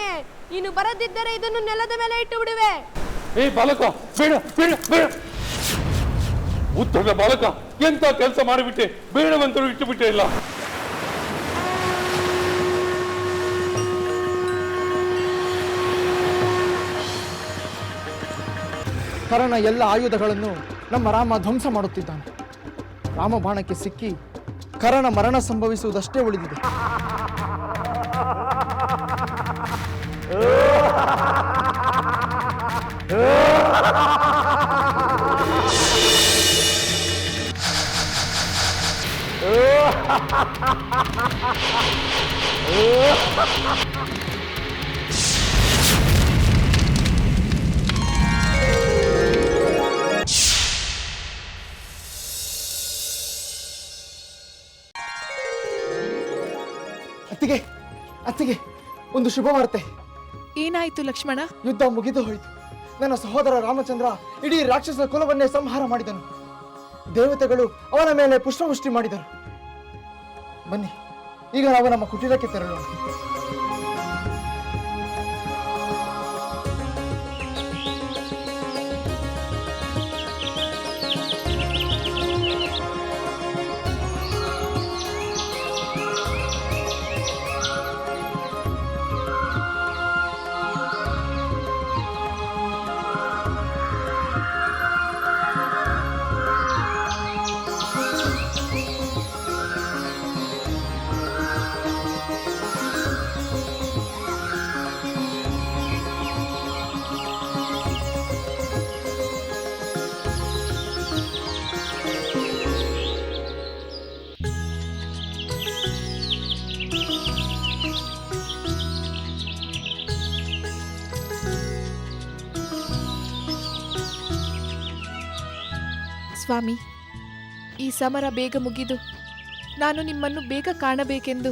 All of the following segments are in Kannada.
ಕೂಗುತ್ತಿದ್ದೇನೆ ನೀನು ಬರದಿದ್ದರೆ ಇದನ್ನು ನೆಲದ ಮೇಲೆ ಇಟ್ಟು ಬಿಡುವೆ ಏ ಬಾಲಕ ಬೇಡ ಬೇಡ ಬೇಡ. ಉತ್ತರದ ಬಾಲಕ ಎಂತ ಕೆಲಸ ಮಾಡಿಬಿಟ್ಟೆ? ಬೇಡವಂತರು ಇಟ್ಟು ಬಿಟ್ಟೆ ಇಲ್ಲ. ಕರಣ ಎಲ್ಲ ಆಯುಧಗಳನ್ನು ನಮ್ಮ ರಾಮ ಧ್ವಂಸ ಮಾಡುತ್ತಿದ್ದಾನೆ. ರಾಮ ಬಾಣಕ್ಕೆ ಸಿಕ್ಕಿ ಕರಣ ಮರಣ ಸಂಭವಿಸುವುದಷ್ಟೇ ಉಳಿದಿದೆ. ಅತ್ತಿಗೆ ಅತ್ತಿಗೆ ಒಂದು ಶುಭ ವಾರ್ತೆ ಏನಾಯ್ತು ಲಕ್ಷ್ಮಣ? ಯುದ್ಧ ಮುಗಿದು ಹೋಯಿತು. ನನ್ನ ಸಹೋದರ ರಾಮಚಂದ್ರ ಇಡೀ ರಾಕ್ಷಸ ಕುಲವನ್ನೇ ಸಂಹಾರ ಮಾಡಿದನು. ದೇವತೆಗಳು ಅವನ ಮೇಲೆ ಪುಷ್ಪವೃಷ್ಟಿ ಮಾಡಿದರು. ಬನ್ನಿ, ಈಗ ನಾವು ನಮ್ಮ ಕುಟೀರಕ್ಕೆ ತೆರಳೋಣ. ಸ್ವಾಮಿ. ಈ ಸಮರ ಬೇಗ ಮುಗಿದು ನಾನು ನಿಮ್ಮನ್ನು ಬೇಗ ಕಾಣಬೇಕೆಂದು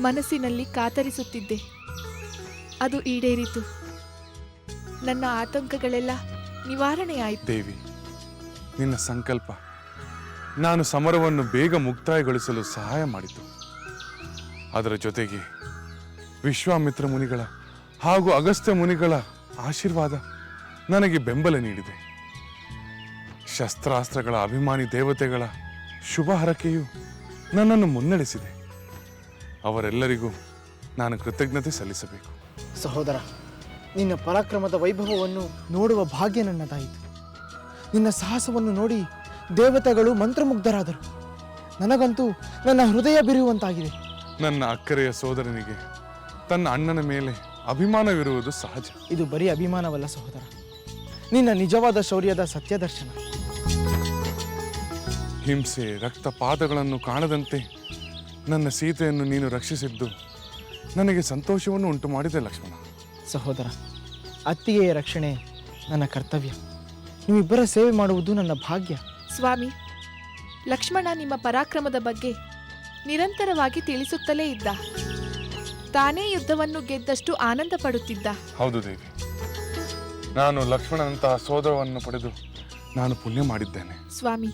ಮನಸ್ಸಿನಲ್ಲಿ ಕಾತರಿಸುತ್ತಿದ್ದೆ. ಅದು ಈಡೇರಿತು. ನನ್ನ ಆತಂಕಗಳೆಲ್ಲ ನಿವಾರಣೆಯಾಯಿತು ದೇವಿ, ನಿನ್ನ ಸಂಕಲ್ಪ ನಾನು ಸಮರವನ್ನು ಬೇಗ ಮುಕ್ತಾಯಗೊಳಿಸಲು ಸಹಾಯ ಮಾಡಿತು. ಅದರ ಜೊತೆಗೆ ವಿಶ್ವಾಮಿತ್ರ ಮುನಿಗಳ ಹಾಗೂ ಅಗಸ್ತ್ಯ ಮುನಿಗಳ ಆಶೀರ್ವಾದ ನನಗೆ ಬೆಂಬಲ ನೀಡಿದೆ. ಶಸ್ತ್ರಾಸ್ತ್ರಗಳ ಅಭಿಮಾನಿ ದೇವತೆಗಳ ಶುಭ ಹರಕೆಯು ನನ್ನನ್ನು ಮುನ್ನಡೆಸಿದೆ. ಅವರೆಲ್ಲರಿಗೂ ನಾನು ಕೃತಜ್ಞತೆ ಸಲ್ಲಿಸಬೇಕು. ಸಹೋದರ ನಿನ್ನ ಪರಾಕ್ರಮದ ವೈಭವವನ್ನು ನೋಡುವ ಭಾಗ್ಯ ನನ್ನದಾಯಿತು. ನಿನ್ನ ಸಾಹಸವನ್ನು ನೋಡಿ ದೇವತೆಗಳು ಮಂತ್ರಮುಗ್ಧರಾದರು. ನನಗಂತೂ ನನ್ನ ಹೃದಯ ಬಿರಿಯುವಂತಾಗಿದೆ. ನನ್ನ ಅಕ್ಕರೆಯ ಸೋದರನಿಗೆ ತನ್ನ ಅಣ್ಣನ ಮೇಲೆ ಅಭಿಮಾನವಿರುವುದು ಸಹಜ. ಇದು ಬರೀ ಅಭಿಮಾನವಲ್ಲ ಸಹೋದರ. ನಿನ್ನ ನಿಜವಾದ ಶೌರ್ಯದ ಸತ್ಯದರ್ಶನ. ಹಿಂಸೆ ರಕ್ತಪಾತಗಳನ್ನು ಕಾಣದಂತೆ ನನ್ನ ಸೀತೆಯನ್ನು ನೀನು ರಕ್ಷಿಸಿದ್ದು ನನಗೆ ಸಂತೋಷವನ್ನು ಉಂಟು ಮಾಡಿದೆ ಲಕ್ಷ್ಮಣ. ಸಹೋದರ ಅತ್ತಿಗೆಯ ರಕ್ಷಣೆ ನನ್ನ ಕರ್ತವ್ಯ. ನೀವಿಬ್ಬರ ಸೇವೆ ಮಾಡುವುದು ನನ್ನ ಭಾಗ್ಯ. ಸ್ವಾಮಿ ಲಕ್ಷ್ಮಣ ನಿಮ್ಮ ಪರಾಕ್ರಮದ ಬಗ್ಗೆ ನಿರಂತರವಾಗಿ ತಿಳಿಸುತ್ತಲೇ ಇದ್ದ. ತಾನೇ ಯುದ್ಧವನ್ನು ಗೆದ್ದಷ್ಟು ಆನಂದ ಪಡುತ್ತಿದ್ದ. ಹೌದು ದೇವಿ. ನಾನು ಲಕ್ಷ್ಮಣನಂತಹ ಸೋದರವನ್ನು ಪಡೆದು ನಾನು ಪುಣ್ಯ ಮಾಡಿದ್ದೇನೆ. ಸ್ವಾಮಿ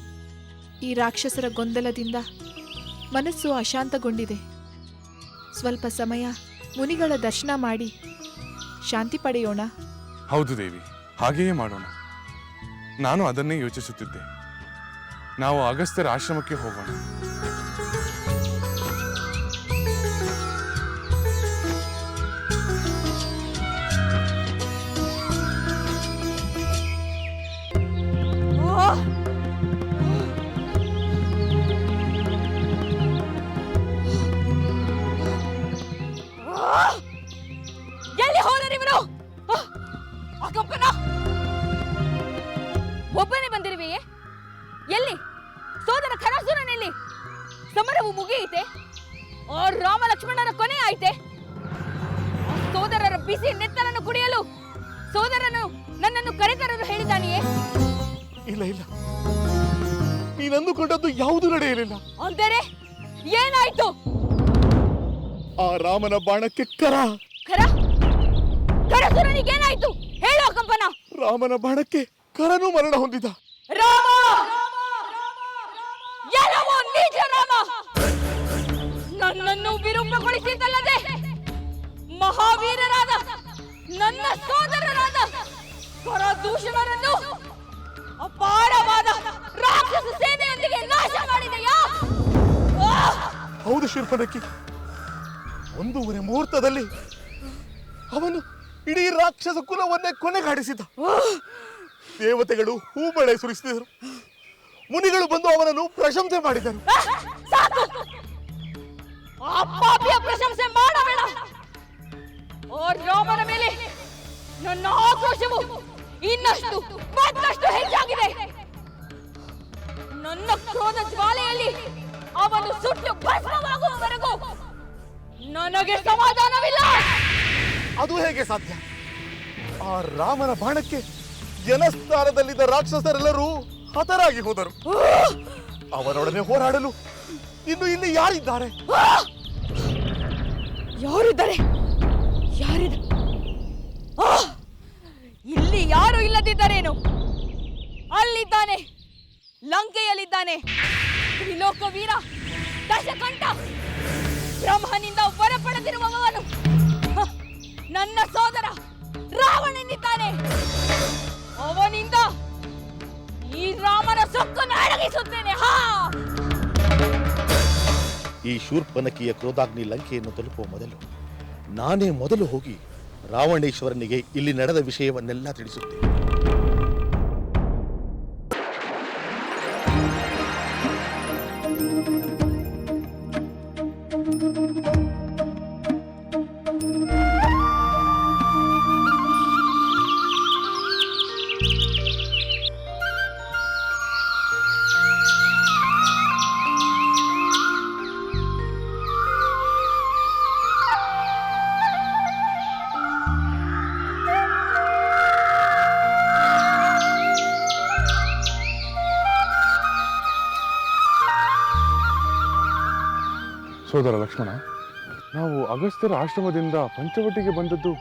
ಈ ರಾಕ್ಷಸರ ಗೊಂದಲದಿಂದ ಮನಸ್ಸು ಅಶಾಂತಗೊಂಡಿದೆ. ಸ್ವಲ್ಪ ಸಮಯ ಮುನಿಗಳ ದರ್ಶನ ಮಾಡಿ ಶಾಂತಿ ಪಡೆಯೋಣ. ಹೌದು ದೇವಿ, ಹಾಗೆಯೇ ಮಾಡೋಣ. ನಾನು ಅದನ್ನೇ ಯೋಚಿಸುತ್ತಿದ್ದೆ. ನಾವು ಅಗಸ್ತ್ಯರ ಆಶ್ರಮಕ್ಕೆ ಹೋಗೋಣ. ಸೋದರನು ನನ್ನನ್ನು ಕರೆತರಲು ಹೇಳಿದ್ದಾನೆಯೇ ಇಲ್ಲ ಇಲ್ಲ. ನೀನಂದುಕೊಂಡದ್ದು ಯಾವುದು ನಡೆಯಲಿಲ್ಲ. ಅಂದರೆ ಏನಾಯ್ತು? ಆ ರಾಮನ ಬಾಣಕ್ಕೆ ಕರ. ಕರ? ಕರಸುರನಿಗೇನಾಯ್ತು? ಹೇಳೋ ಕಂಪನ ರಾಮನ ಬಾಣಕ್ಕೆ ಕರನು ಮರಣ ಹೊಂದಿದ. ರಾಮ! ಎಲ್ಲವೋ ನಿಜ ರಾಮ? ನನ್ನನ್ನು ವಿರೂಪಗೊಳಿಸಿದ್ದಲ್ಲದೆ ಮಹಾವೀರರಾದ ನನ್ನ ಸೋದರರಾದ ಪರದೂಷಣರನ್ನು ಅಪಾರವಾದ ರಾಕ್ಷಸ ಸೇನೆಯೊಂದಿಗೆ ನಾಶ ಮಾಡಿದೆಯಾ! ಹೌದು ಶಿರ್ಪನಕ್ಕಿ. ಒಂದೂವರೆ ಮುಹೂರ್ತದಲ್ಲಿ ಅವನು ಇಡೀ ರಾಕ್ಷಸ ಕುಲವನ್ನೇ ಕೊನೆಗಾಡಿಸಿದ. ದೇವತೆಗಳು ಹೂಮಳೆ ಸುರಿಸಿದರು. ಮುನಿಗಳು ಬಂದು ಅವನನ್ನು ಪ್ರಶಂಸೆ ಮಾಡಿದರು. ಪ್ರಶಂಸೆ ಮಾಡಬೇಡ. ಓ ರಾಮನ ಮೇಲೆ ನನ್ನ ಆಕ್ರೋಶವು ಇನ್ನಷ್ಟು ಮತ್ತಷ್ಟು ಹೆಚ್ಚಾಗಿದೆ. ನನ್ನ ಕ್ರೋಧ ಜ್ವಾಲೆಯಲ್ಲಿ ಅವನು ಸುಟ್ಟು ಭಸ್ಮವಾಗುವವರೆಗೂ ನನಗೆ ಸಮಾಧಾನವಿಲ್ಲ. ಅದು ಹೇಗೆ ಸಾಧ್ಯ? ಆ ರಾಮನ ಬಾಣಕ್ಕೆ ಜನಸ್ಥಾನದಲ್ಲಿದ್ದ ರಾಕ್ಷಸರೆಲ್ಲರೂ ಹತರಾಗಿ ಹೋದರು. ಅವರೊಡನೆ ಹೋರಾಡಲು ಇನ್ನು ಇಲ್ಲಿ ಯಾರಿದ್ದಾರೆ? ಯಾರಿದ್ದಾರೆ? ಯಾರಿದ! ಇಲ್ಲಿ ಯಾರು ಇಲ್ಲದಿದ್ದರೇನು? ಅಲ್ಲಿದ್ದಾನೆ, ಲಂಕೆಯಲ್ಲಿದ್ದಾನೆ. ತ್ರಿಲೋಕ ವೀರ ದಶಕಂಠ. ಬ್ರಹ್ಮನಿಂದ ವರ ಪಡೆದಿರುವವನು! ನನ್ನ ಸೋದರ ರಾವಣನಿದ್ದಾನೆ. ಅವನಿಂದ ಈ ರಾಮನ ಸೊಕ್ಕನ್ನು ಅಡಗಿಸುತ್ತೇನೆ. ಹಾ! ಈ ಶೂರ್ಪನಕಿಯ ಕ್ರೋಧಾಗ್ನಿ ಲಂಕೆಯನ್ನು ತಲುಪುವ ಮೊದಲು ನಾನೇ ಮೊದಲು ಹೋಗಿ ರಾವಣೇಶ್ವರನಿಗೆ ಇಲ್ಲಿ ನಡೆದ ವಿಷಯವನ್ನೆಲ್ಲ ತಿಳಿಸುತ್ತೇನೆ. ಲಕ್ಷ್ಮಣ ನಾವು ಅಗಸ್ತ್ಯರ ಆಶ್ರಮದಿಂದ ಪಂಚವಟಿಗೆ ಬಂದದ್ದು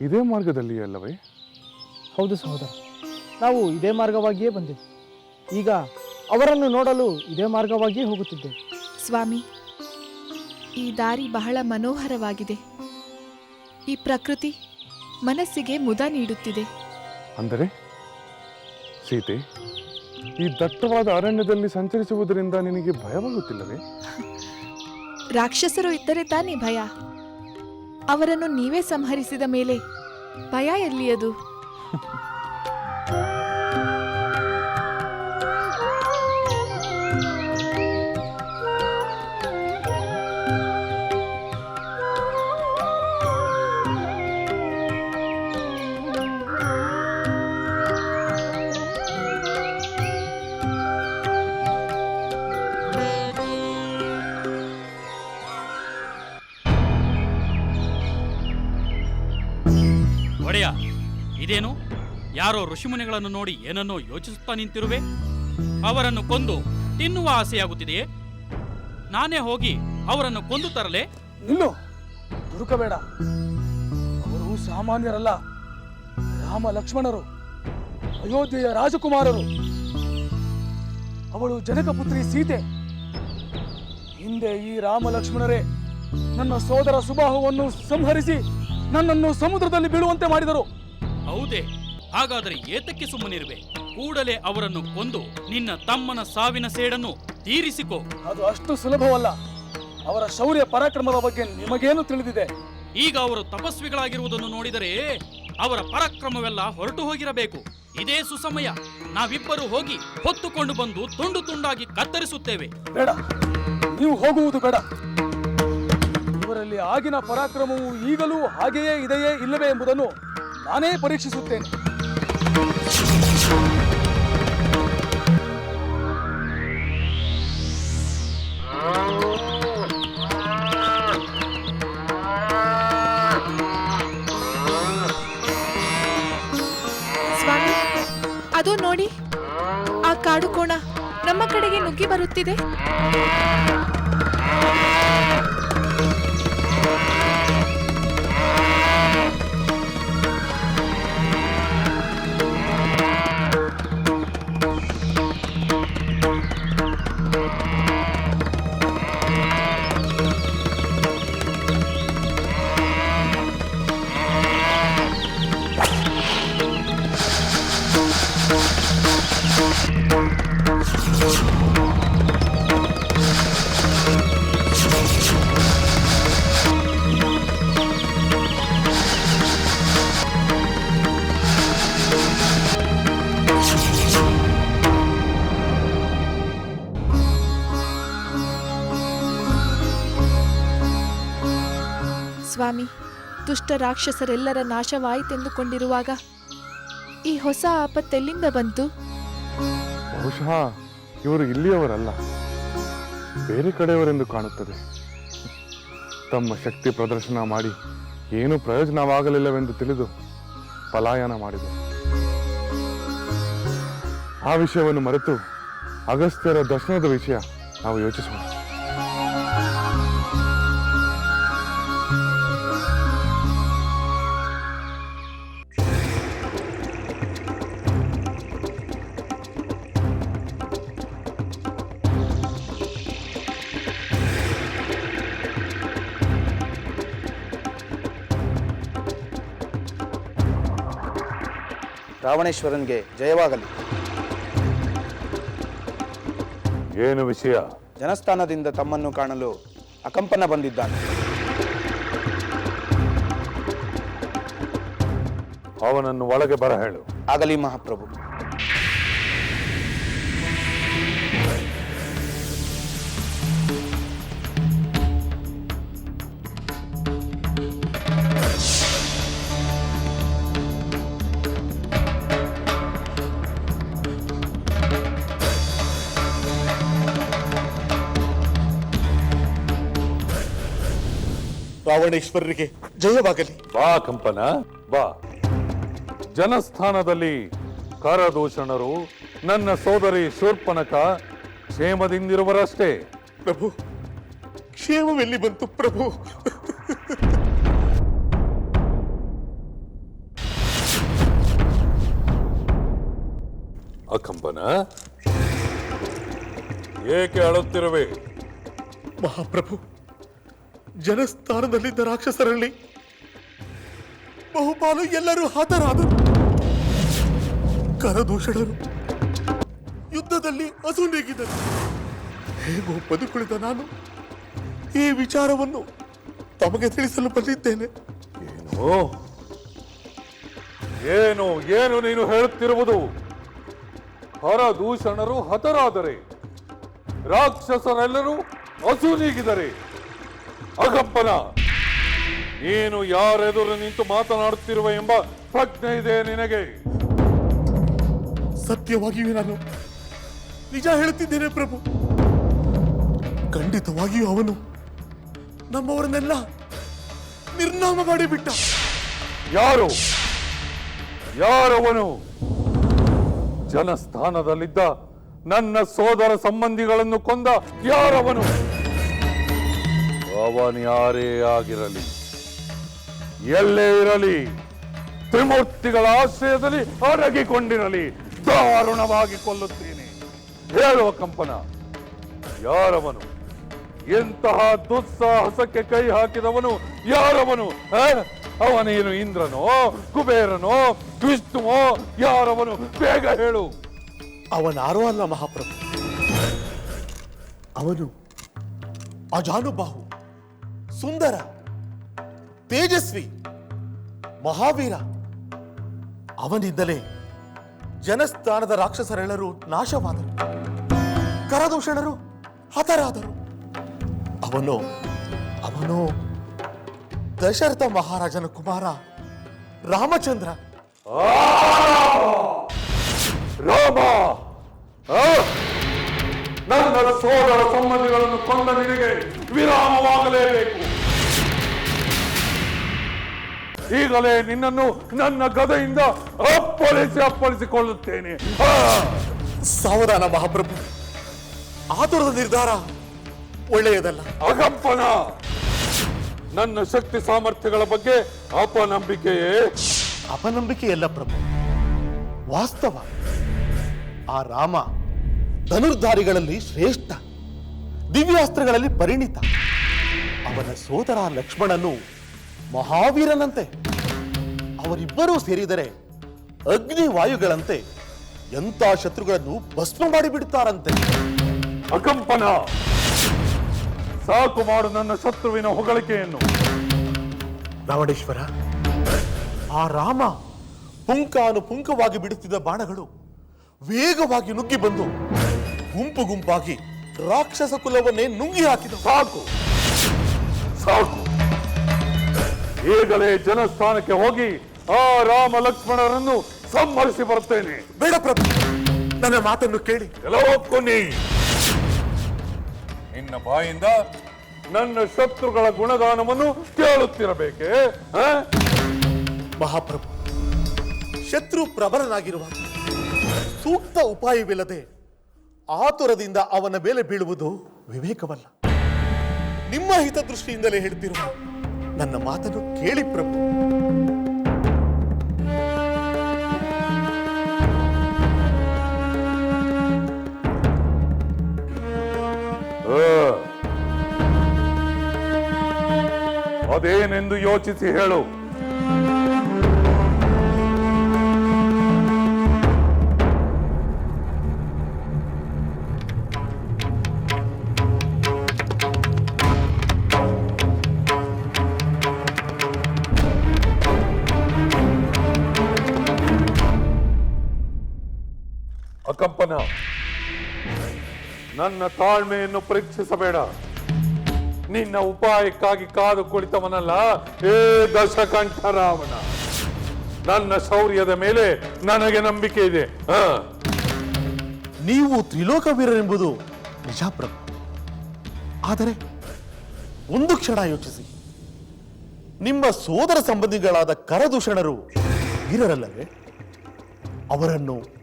ಇದೇ ಮಾರ್ಗದಲ್ಲಿ ಅಲ್ಲವೇ? ಹೌದು ಸಹೋದರ. ನಾವು ಇದೇ ಮಾರ್ಗವಾಗಿಯೇ ಬಂದೆವು. ಈಗ ಅವರನ್ನು ನೋಡಲು ಇದೇ ಮಾರ್ಗವಾಗಿಯೇ ಹೋಗುತ್ತಿದ್ದೆ ಸ್ವಾಮಿ ಈ ದಾರಿ ಬಹಳ ಮನೋಹರವಾಗಿದೆ. ಈ ಪ್ರಕೃತಿ ಮನಸ್ಸಿಗೆ ಮುದ ನೀಡುತ್ತಿದೆ. ಅಂದರೆ? ಸೀತೆ ಈ ದಟ್ಟವಾದ ಅರಣ್ಯದಲ್ಲಿ ಸಂಚರಿಸುವುದರಿಂದ ನಿನಗೆ ಭಯವಾಗುತ್ತಿಲ್ಲವೇ? ರಾಕ್ಷಸರು ಇದ್ದರೆ ತಾನೇ ಭಯ. ಅವರನ್ನು ನೀವೇ ಸಂಹರಿಸಿದ ಮೇಲೆ ಭಯ ಎಲ್ಲಿಯದು? ಯಾರೋ ಋಷಿಮುನಿಗಳನ್ನು ನೋಡಿ ಏನನ್ನೋ ಯೋಚಿಸುತ್ತಾ ನಿಂತಿರುವೆ? ಅವರನ್ನು ಕೊಂದು ತಿನ್ನುವ ಆಸೆಯಾಗುತ್ತಿದೆಯೇ? ನಾನೇ ಹೋಗಿ ಅವರನ್ನು ಕೊಂದು ತರಲೆ? ನಿಲ್ಲು! ದುರುಕಬೇಡ. ಅವರು ಸಾಮಾನ್ಯರಲ್ಲ. ರಾಮ ಲಕ್ಷ್ಮಣರು ಅಯೋಧ್ಯೆಯ ರಾಜಕುಮಾರರು. ಅವಳು ಜನಕಪುತ್ರಿ ಸೀತೆ. ಹಿಂದೆ ಈ ರಾಮ ಲಕ್ಷ್ಮಣರೇ ನನ್ನ ಸೋದರ ಸುಬಾಹುವನ್ನು ಸಂಹರಿಸಿ ನನ್ನನ್ನು ಸಮುದ್ರದಲ್ಲಿ ಬೀಳುವಂತೆ ಮಾಡಿದರು. ಹೌದೇ. ಹಾಗಾದರೆ ಏತಕ್ಕೆ ಸುಮ್ಮನಿರುವೆ? ಕೂಡಲೇ ಅವರನ್ನು ಕೊಂದು ನಿನ್ನ ತಮ್ಮನ ಸಾವಿನ ಸೇಡನ್ನು ತೀರಿಸಿಕೋ. ಅದು ಅಷ್ಟು ಸುಲಭವಲ್ಲ. ಅವರ ಶೌರ್ಯ ಪರಾಕ್ರಮದ ಬಗ್ಗೆ ನಿಮಗೇನು ತಿಳಿದಿದೆ? ಈಗ ಅವರು ತಪಸ್ವಿಗಳಾಗಿರುವುದನ್ನು ನೋಡಿದರೆ ಅವರ ಪರಾಕ್ರಮವೆಲ್ಲ ಹೊರಟು ಹೋಗಿರಬೇಕು. ಇದೇ ಸುಸಮಯ. ನಾವಿಬ್ಬರು ಹೋಗಿ ಹೊತ್ತುಕೊಂಡು ಬಂದು ತುಂಡು ತುಂಡಾಗಿ ಕತ್ತರಿಸುತ್ತೇವೆ. ಬೇಡ. ನೀವು ಹೋಗುವುದು ಬೇಡ. ಇವರಲ್ಲಿ ಆಗಿನ ಪರಾಕ್ರಮವು ಈಗಲೂ ಹಾಗೆಯೇ ಇದೆಯೇ ಇಲ್ಲವೇ ಎಂಬುದನ್ನು ನಾನೇ ಪರೀಕ್ಷಿಸುತ್ತೇನೆ. ನುಗ್ಗಿ ದುಷ್ಟ ರಾಕ್ಷಸರೆಲ್ಲರ ನಾಶವಾಯಿತೆಂದುಕೊಂಡಿರುವಾಗ ಈ ಹೊಸ ಆಪತ್ತೆಲ್ಲಿಂದ ಬಂತು? ಬಹುಶಃ ಇವರು ಇಲ್ಲಿಯವರಲ್ಲ. ಬೇರೆ ಕಡೆಯವರೆಂದು ಕಾಣುತ್ತದೆ. ತಮ್ಮ ಶಕ್ತಿ ಪ್ರದರ್ಶನ ಮಾಡಿ ಏನು ಪ್ರಯೋಜನವಾಗಲಿಲ್ಲವೆಂದು ತಿಳಿದು ಪಲಾಯನ ಮಾಡಿದೆ. ಆ ವಿಷಯವನ್ನು ಮರೆತು ಅಗಸ್ತ್ಯರ ದರ್ಶನದ ವಿಷಯ ನಾವು ಯೋಚಿಸೋಣ. ರಾವಣೇಶ್ವರನಿಗೆ ಜಯವಾಗಲಿ. ಏನು ವಿಷಯ? ಜನಸ್ಥಾನದಿಂದ ತಮ್ಮನ್ನು ಕಾಣಲು ಅಕಂಪನ ಬಂದಿದ್ದಾನೆ. ಅವನನ್ನು ಒಳಗೆ ಬರ ಹೇಳು ಆಗಲಿ ಮಹಾಪ್ರಭು. ರಾವಣೇಶ್ವರರಿಗೆ ಜಯವಾಗಲಿ. ಬಾ ಕಂಪನ ಬಾ. ಜನಸ್ಥಾನದಲ್ಲಿ ಕರದೂಷಣರು ನನ್ನ ಸೋದರಿ ಶೂರ್ಪನಕ ಕ್ಷೇಮದಿಂದಿರುವರಷ್ಟೇ. ಪ್ರಭು ಕ್ಷೇಮವೆಲ್ಲಿ ಬಂತು ಪ್ರಭು? ಅಕಂಬನ ಏಕೆ ಅಳುತ್ತಿರುವೆ? ಮಹಾಪ್ರಭು ಜನಸ್ಥಾನದಲ್ಲಿದ್ದ ರಾಕ್ಷಸರಲ್ಲಿ ಬಹುಪಾಲು ಎಲ್ಲರೂ ಹತರಾದರು ಕರದೂಷಣರು. ಯುದ್ಧದಲ್ಲಿ ಅಸುನೀಗಿದರು ಹೇಗೋ ಬದುಕುಳಿದ ನಾನು ಈ ವಿಚಾರವನ್ನು ತಮಗೆ ತಿಳಿಸಲು ಬಂದಿದ್ದೇನೆ. ಏನು? ಏನು ಏನು ನೀನು ಹೇಳುತ್ತಿರುವುದು? ಹರದೂಷಣರು ಹತರಾದರೆ ರಾಕ್ಷಸರೆಲ್ಲರೂ ಅಸೂನೀಗಿದರೆ ಅಗಪ್ಪನ! ನೀನು ಯಾರೆದುರು ನಿಂತು ಮಾತನಾಡುತ್ತಿರುವ ಎಂಬ ಪ್ರಜ್ಞೆ ಇದೆ ನಿನಗೆ. ಸತ್ಯವಾಗಿಯೂ ನಾನು ನಿಜ ಹೇಳುತ್ತಿದ್ದೇನೆ ಪ್ರಭು. ಖಂಡಿತವಾಗಿಯೂ ಅವನು ನಮ್ಮವರನ್ನೆಲ್ಲ ನಿರ್ನಾಮ ಮಾಡಿಬಿಟ್ಟ. ಯಾರು? ಯಾರವನು? ಜನಸ್ಥಾನದಲ್ಲಿದ್ದ ನನ್ನ ಸೋದರ ಸಂಬಂಧಿಗಳನ್ನು ಕೊಂದ ಯಾರವನು? ಅವನ್ಯಾರೇ ಆಗಿರಲಿ. ಎಲ್ಲೇ ಇರಲಿ, ತ್ರಿಮೂರ್ತಿಗಳ ಆಶ್ರಯದಲ್ಲಿ ಅಡಗಿಕೊಂಡಿರಲಿ, ದಾರುಣವಾಗಿ ಕೊಲ್ಲುತ್ತೇನೆ. ಹೇಳುವ ಕಂಪನ, ಯಾರವನು? ಎಂತಹ ದುಸ್ಸಾಹಸಕ್ಕೆ ಕೈ ಹಾಕಿದವನು ಯಾರವನು? ಅವನೇನು ಇಂದ್ರನೋ, ಕುಬೇರನೋ, ವಿಷ್ಣುವೋ, ಯಾರವನು? ಬೇಗ ಹೇಳು. ಅವನಾರೋ ಅಲ್ಲ ಮಹಾಪ್ರಭು. ಅವನು ಅಜಾನುಬಾಹು. ಸುಂದರ, ತೇಜಸ್ವಿ ಮಹಾವೀರ. ಅವನಿಂದಲೇ ಜನಸ್ಥಾನದ ರಾಕ್ಷಸರೆಲ್ಲರೂ ನಾಶವಾದರು. ಕರದೂಷಣರು ಹತರಾದರು. ಅವನು ಅವನು ದಶರಥ ಮಹಾರಾಜನ ಕುಮಾರ ರಾಮಚಂದ್ರ. ರಾಮ? ನನ್ನ ಸೋದರ ಸಂಬಂಧಿಗಳನ್ನು ಕೊಂದ ನಿನಗೆ ವಿರಾಮವಾಗಲೇಬೇಕು. ಈಗಲೇ ನಿನ್ನನ್ನು ನನ್ನ ಗದೆಯಿಂದ ಅಪ್ಪಳಿಸಿ ಅಪ್ಪಳಿಸಿಕೊಳ್ಳುತ್ತೇನೆ! ಸಾವಧಾನ ಮಹಾಪ್ರಭು. ಆತುರದ ನಿರ್ಧಾರ ಒಳ್ಳೆಯದಲ್ಲ. ಅಗಪ್ಪನ! ನನ್ನ ಶಕ್ತಿ ಸಾಮರ್ಥ್ಯಗಳ ಬಗ್ಗೆ ಅಪನಂಬಿಕೆಯೇ. ಅಪನಂಬಿಕೆಯಲ್ಲ ಪ್ರಭು. ವಾಸ್ತವ. ಆ ರಾಮ ಧನುರ್ಧಾರಿಗಳಲ್ಲಿ ಶ್ರೇಷ್ಠ ದಿವ್ಯಾಸ್ತ್ರಗಳಲ್ಲಿ ಪರಿಣಿತ. ಅವನ ಸೋದರ ಲಕ್ಷ್ಮಣನು ಮಹಾವೀರನಂತೆ. ಅವರಿಬ್ಬರೂ ಸೇರಿದರೆ ಅಗ್ನಿ ವಾಯುಗಳಂತೆ ಎಂಥ ಶತ್ರುಗಳನ್ನು ಭಸ್ಮ ಮಾಡಿಬಿಡುತ್ತಾರಂತೆ ಅಕಂಪನ ಸಾಕು ಮಾಡು ನನ್ನ ಶತ್ರುವಿನ ಹೊಗಳಿಕೆಯನ್ನು. ರಾವಣೇಶ್ವರ ಆ ರಾಮ ಪುಂಕಾನು ಪುಂಕವಾಗಿ ಬಿಡುತ್ತಿದ್ದ ಬಾಣಗಳು ವೇಗವಾಗಿ ನುಗ್ಗಿ ಬಂದು ಗುಂಪು ಗುಂಪಾಗಿ ರಾಕ್ಷಸ ಕುಲವನ್ನೇ ನುಂಗಿ ಹಾಕಿದ ಸಾಕು. ಸಾಕು. ಈಗಲೇ ಜನಸ್ಥಾನಕ್ಕೆ ಹೋಗಿ ಆ ರಾಮ ಲಕ್ಷ್ಮಣರನ್ನು ಸಂಹರಿಸಿ ಬರ್ತೇನೆ ಬೇಡ ಪ್ರಭು ನನ್ನ ಮಾತನ್ನು ಕೇಳಿ. ಕೆಲವೊಕ್ಕೊನಿ ಕೊನಿ ನಿನ್ನ ಬಾಯಿಂದ ನನ್ನ ಶತ್ರುಗಳ ಗುಣಗಾನವನ್ನು ಕೇಳುತ್ತಿರಬೇಕೆ? ಆ? ಮಹಾಪ್ರಭು ಶತ್ರು ಪ್ರಬಲನಾಗಿರುವ ಸೂಕ್ತ ಉಪಾಯವಿಲ್ಲದೆ ಆತುರದಿಂದ ಅವನ ಮೇಲೆ ಬೀಳುವುದು ವಿವೇಕವಲ್ಲ. ನಿಮ್ಮ ಹಿತದೃಷ್ಟಿಯಿಂದಲೇ ಹೇಳ್ತಿರುವ ನನ್ನ ಮಾತನ್ನು ಕೇಳಿ ಪ್ರಭು. ಅದೇನೆಂದು ಯೋಚಿಸಿ ಹೇಳು. ನನ್ನ ತಾಳ್ಮೆಯನ್ನು ಪರೀಕ್ಷಿಸಬೇಡ. ನಿನ್ನ ಉಪಾಯಕ್ಕಾಗಿ ಕಾದು ಕುಳಿತವನಲ್ಲ, ಏ ದಶಕಂಠ ರಾವಣ ನನ್ನ ಶೌರ್ಯದ ಮೇಲೆ ನನಗೆ ನಂಬಿಕೆ ಇದೆ. ಹ. ನೀವು ತ್ರಿಲೋಕ ವೀರರೆಂಬುದು ನಿಜಪ್ರಭು ಆದರೆ ಒಂದು ಕ್ಷಣ ಯೋಚಿಸಿ. ನಿಮ್ಮ ಸೋದರ ಸಂಬಂಧಿಗಳಾದ ಕರದೂಷಣರು ವೀರರಲ್ಲವೇ? ಅವರನ್ನು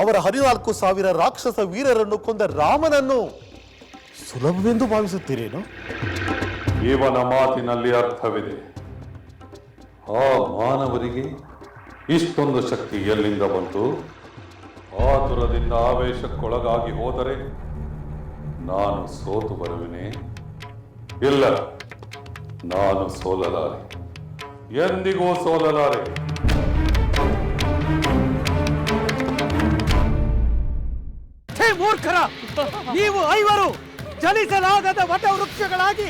ಅವರ ಹದಿನಾಲ್ಕು ಸಾವಿರ ರಾಕ್ಷಸ ವೀರರನ್ನು ಕೊಂದ ರಾಮನನ್ನು ಸುಲಭವೆಂದು ಭಾವಿಸುತ್ತೀರೇನು? ಇವನ ಮಾತಿನಲ್ಲಿ ಅರ್ಥವಿದೆ. ಆ ಮಾನವರಿಗೆ ಇಷ್ಟೊಂದು ಶಕ್ತಿ ಎಲ್ಲಿಂದ ಬಂತು? ಆತುರದಿಂದ ಆವೇಶಕ್ಕೊಳಗಾಗಿ ಹೋದರೆ ನಾನು ಸೋತು ಬರುವೆನೆ. ಇಲ್ಲ, ನಾನು ಸೋಲಲಾರೆ. ಎಂದಿಗೂ ಸೋಲಲಾರೆ. ಮೂರ್ಖರ. ನೀವು ಐವರು ಚಲಿಸಲಾಗದ ವಟವೃಕ್ಷಗಳಾಗಿ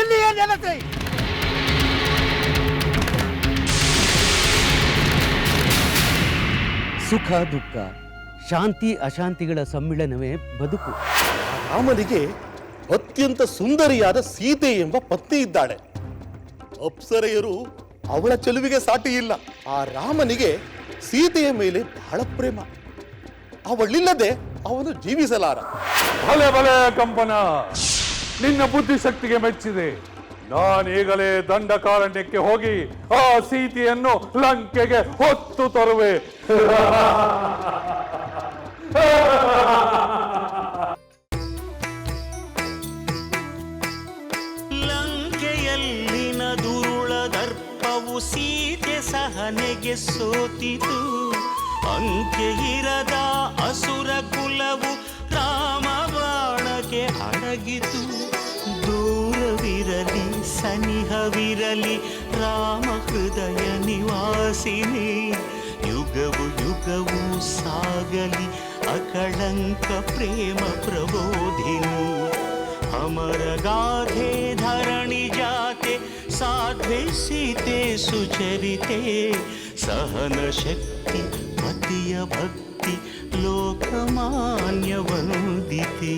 ಇಲ್ಲಿಯೇ ನೆಲೆಸಿ. ಸುಖ ದುಃಖ ಶಾಂತಿ ಅಶಾಂತಿಗಳ ಸಮ್ಮಿಳನವೇ ಬದುಕು. ರಾಮನಿಗೆ ಅತ್ಯಂತ ಸುಂದರಿಯಾದ ಸೀತೆ ಎಂಬ ಪತ್ನಿ ಇದ್ದಾಳೆ. ಅಪ್ಸರೆಯರು ಅವಳ ಚೆಲುವಿಗೆ ಸಾಟಿ ಇಲ್ಲ. ಆ ರಾಮನಿಗೆ ಸೀತೆಯ ಮೇಲೆ ಬಹಳ ಪ್ರೇಮ. ಅವಳಿಲ್ಲದೆ ಅವನು ಜೀವಿಸಲಾರ. ಭಲೆ ಭಲೆ ಕಂಪನ ನಿನ್ನ ಬುದ್ಧಿಶಕ್ತಿಗೆ ಮೆಚ್ಚಿದೆ. ನಾನೀಗಲೇ ದಂಡಕಾರಣ್ಯಕ್ಕೆ ಹೋಗಿ ಆ ಸೀತಿಯನ್ನು ಲಂಕೆಗೆ ಹೊತ್ತು ತರುವೆ. ಲಂಕೆಯಲ್ಲಿನ ದುರುಳ ದರ್ಪವು ಸೀತೆ ಸಹನೆಗೆ ಸೋತಿತು. ಅಂಕೆ ಇರದ ಅಸುರ ಕುಲವು ರಾಮ ಬಾಣಕ್ಕೆ ಅಡಗಿತು ದೂರವಿರಲಿ ಸನಿಹವಿರಲಿ ರಾಮ ಹೃದಯ ನಿವಾಸಿನಿ ಯುಗವು ಯುಗವು ಸಾಗಲಿ ಅಕಳಂಕ ಪ್ರೇಮ ಪ್ರಬೋಧಿನಿ ಅಮರ ಗಾಧೆ ಧರಣಿ ಜಾತೆ ಸಾಧ್ವೆ ಸೀತೆ ಸುಚರಿತೆ ಸಹನ ಶಕ್ತಿ ಪತಿಯ ಭಕ್ತಿ ಲೋಕಮಾನ್ಯ ವಂದಿತೆ